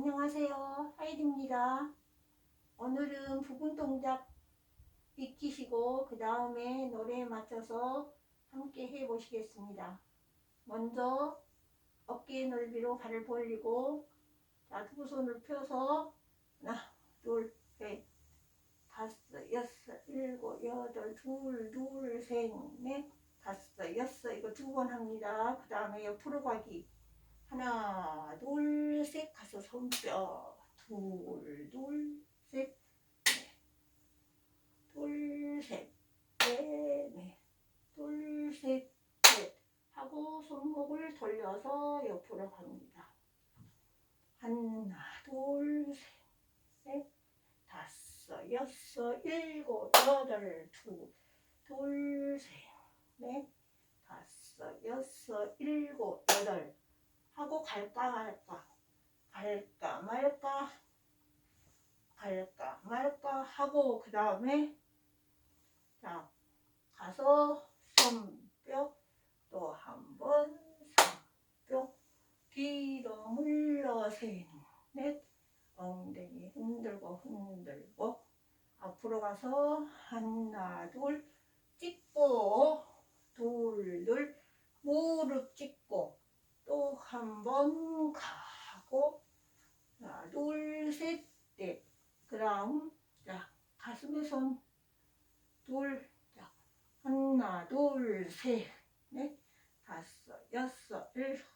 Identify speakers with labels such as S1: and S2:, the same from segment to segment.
S1: 안녕하세요. 하이드입니다. 오늘은 부분 동작 익히시고 그 다음에 노래에 맞춰서 함께 해 보시겠습니다. 먼저 어깨 넓이로 발을 벌리고 자, 두 손을 펴서 하나, 둘, 셋, 다섯, 여섯, 일곱, 여덟, 둘, 둘, 셋, 넷, 다섯, 여섯 이거 두 번 합니다. 그 다음에 옆으로 가기 하나, 둘, 셋 가서 손뼉 둘, 둘, 셋, 넷, 둘, 셋, 넷, 하고 손목을 돌려서 옆으로 갑니다. 하나, 둘, 셋, 넷, 다섯, 여섯, 일곱, 여덟, 둘, 둘, 셋, 넷, 다섯, 여섯, 일곱, 여덟 하고 갈까 말까. 갈까 말까. 갈까 말까 하고 그 다음에 자 가서 손뼉 또 한번 손뼉 뒤로 물러 셋넷 엉덩이 흔들고 흔들고. 앞으로 가서 하나 둘 찍고. 둘둘. 무릎 찍고 또 한 번 가고 하나 둘셋넷. 그다음 자 가슴에 손둘 자, 하나 둘셋넷. 다섯 여섯 일곱.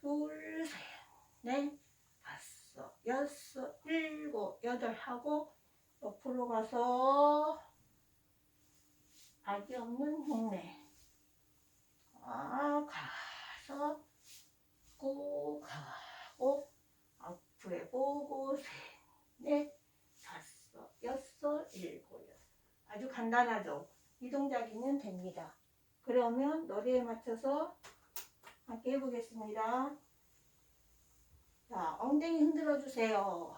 S1: 둘셋넷. 다섯 여섯 일곱 여덟 하고 옆으로 가서 박이 없는 흉내 아가 서고 가고 앞에 보고 셋넷 다섯 여섯 일곱 여덟. 아주 간단하죠? 이 동작이면 됩니다. 그러면 노래에 맞춰서 함께 해보겠습니다. 자 엉덩이 흔들어 주세요.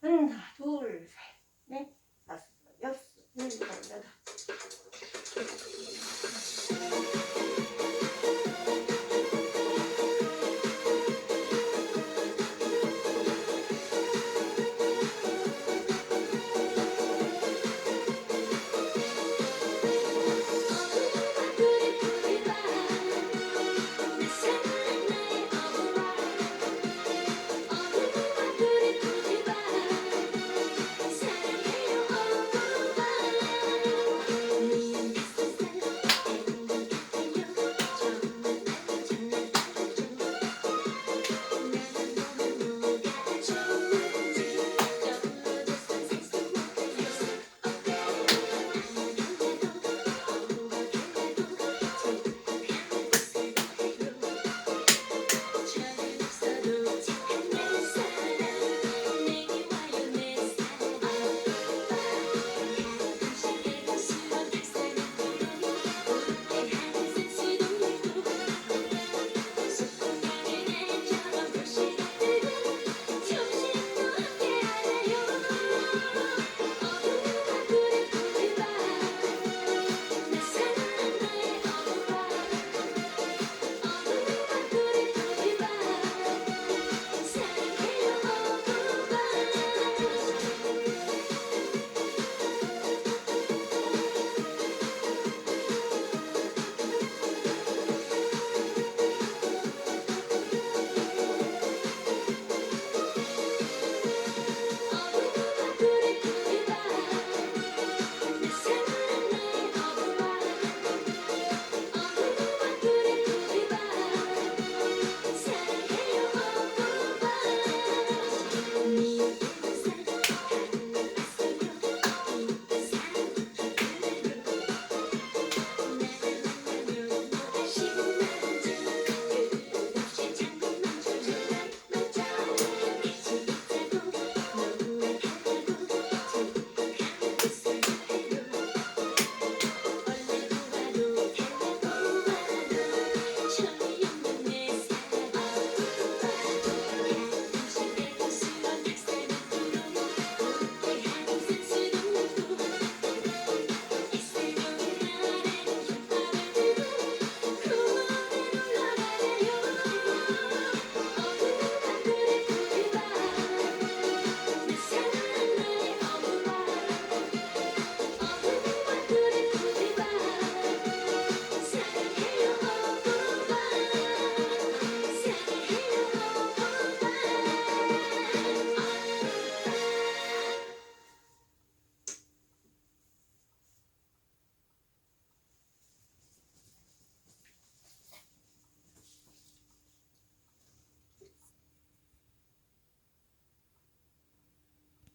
S1: 하나 둘셋넷